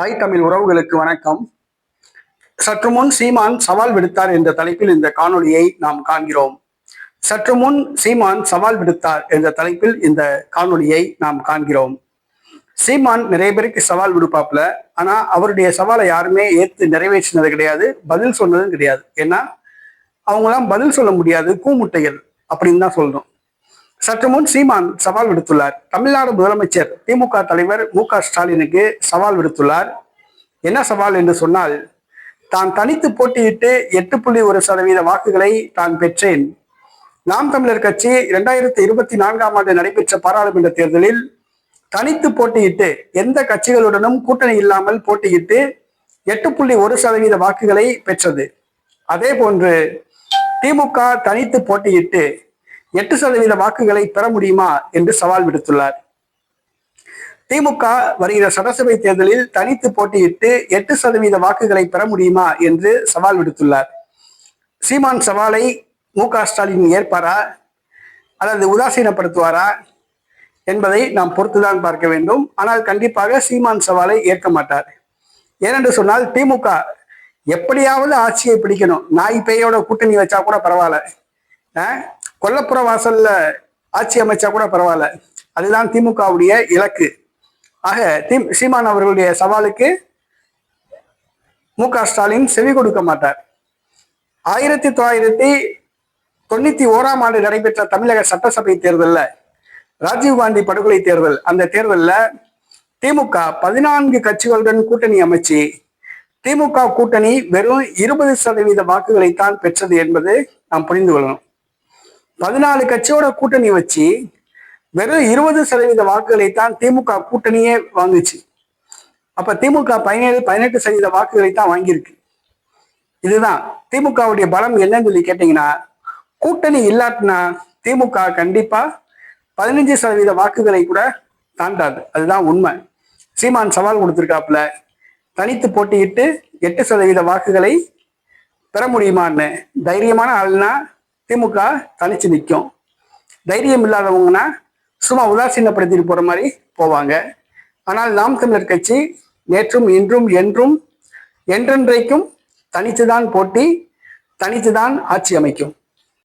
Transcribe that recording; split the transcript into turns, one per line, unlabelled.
தாய் தமிழ் உறவுகளுக்கு வணக்கம். சற்று முன் சீமான் சவால் விடுத்தார் என்ற தலைப்பில் இந்த காணொலியை நாம் காண்கிறோம். சற்று முன் சீமான் சவால் விடுத்தார் என்ற தலைப்பில் இந்த காணொலியை நாம் காண்கிறோம். சீமான் நிறைய பேருக்கு சவால் விடுப்பாப்ல ஆனா அவருடைய சவாலை யாருமே ஏற்று நிறைவேற்றினது கிடையாது பதில் சொன்னதும் கிடையாது. ஏன்னா அவங்களாம் பதில் சொல்ல முடியாது கூமுட்டைகள் அப்படின்னு தான் சொல்லணும். சற்று முன் சீமான் சவால் விடுத்துள்ளார். தமிழ்நாடு முதலமைச்சர் திமுக தலைவர் மு க ஸ்டாலினுக்கு சவால் விடுத்துள்ளார். என்ன சவால் என்று சொன்னால் தான் தனித்து போட்டியிட்டு எட்டு புள்ளி ஒரு சதவீத வாக்குகளை தான் பெற்றேன். நாம் தமிழர் கட்சி இரண்டாயிரத்தி இருபத்தி நான்காம் ஆண்டு நடைபெற்ற பாராளுமன்ற தேர்தலில் தனித்து போட்டியிட்டு எந்த கட்சிகளுடனும் கூட்டணி இல்லாமல் போட்டியிட்டு எட்டு புள்ளி ஒரு சதவீத வாக்குகளை பெற்றது. அதே போன்று திமுக தனித்து போட்டியிட்டு எட்டு சதவீத வாக்குகளை பெற முடியுமா என்று சவால் விடுத்துள்ளார். திமுக வருகிற சட்டசபை தேர்தலில் தனித்து போட்டியிட்டு எட்டு சதவீத வாக்குகளை பெற முடியுமா என்று சவால் விடுத்துள்ளார். சீமான் சவாலை மு க ஸ்டாலின் ஏற்பாரா? அல்லது உதாசீனப்படுத்துவாரா? என்பதை நாம் பொறுத்துதான் பார்க்க வேண்டும். ஆனால் கண்டிப்பாக சீமான் சவாலை ஏற்க மாட்டார். ஏனென்று சொன்னால் திமுக எப்படியாவது ஆட்சியை பிடிக்கணும். நாய் பேயோட கூட்டணி வச்சா கூட பரவாயில்ல. கொல்லப்புற வாசல்ல ஆட்சி அமைச்சா கூட பரவாயில்ல. அதுதான் திமுகவுடைய இலக்கு. ஆக தி சீமான் அவர்களுடைய சவாலுக்கு மு க ஸ்டாலின் செவி கொடுக்க மாட்டார். ஆயிரத்தி தொள்ளாயிரத்தி தொண்ணூத்தி ஓராம் ஆண்டு நடைபெற்ற தமிழக சட்டசபை தேர்தலில் ராஜீவ்காந்தி படுகொலை தேர்தல். அந்த தேர்தலில் திமுக பதினான்கு கட்சிகளுடன் கூட்டணி அமைச்சு திமுக கூட்டணி வெறும் இருபது சதவீத வாக்குகளைத்தான் பெற்றது என்பது நாம் புரிந்து கொள்ளணும். பதினாலு கட்சியோட கூட்டணி வச்சு வெறும் இருபது சதவீத வாக்குகளை தான் திமுக கூட்டணியே வாங்குச்சு. அப்ப திமுக பதினேழு பதினெட்டு சதவீத வாக்குகளை தான் வாங்கியிருக்கு. இதுதான் திமுகவுடைய பலம் என்னன்னு சொல்லி கேட்டீங்கன்னா கூட்டணி இல்லாட்டினா திமுக கண்டிப்பா பதினஞ்சு சதவீத வாக்குகளை கூட தாண்டாது. அதுதான் உண்மை. சீமான் சவால் கொடுத்துருக்காப்புல தனித்து போட்டியிட்டு எட்டு சதவீத வாக்குகளை பெற முடியுமான்னு தைரியமான ஆள்னா திமுக தனிச்சு நிற்கும் தைரியம் இல்லாதவங்கன்னா சும்மா உதாசீனப்படுத்திட்டு போகிற மாதிரி போவாங்க. ஆனால் நாம் தமிழர் கட்சி நேற்றும் இன்றும் என்றும் என்றென்றைக்கும் தனித்துதான் போட்டி தனித்துதான் ஆட்சி அமைக்கும்.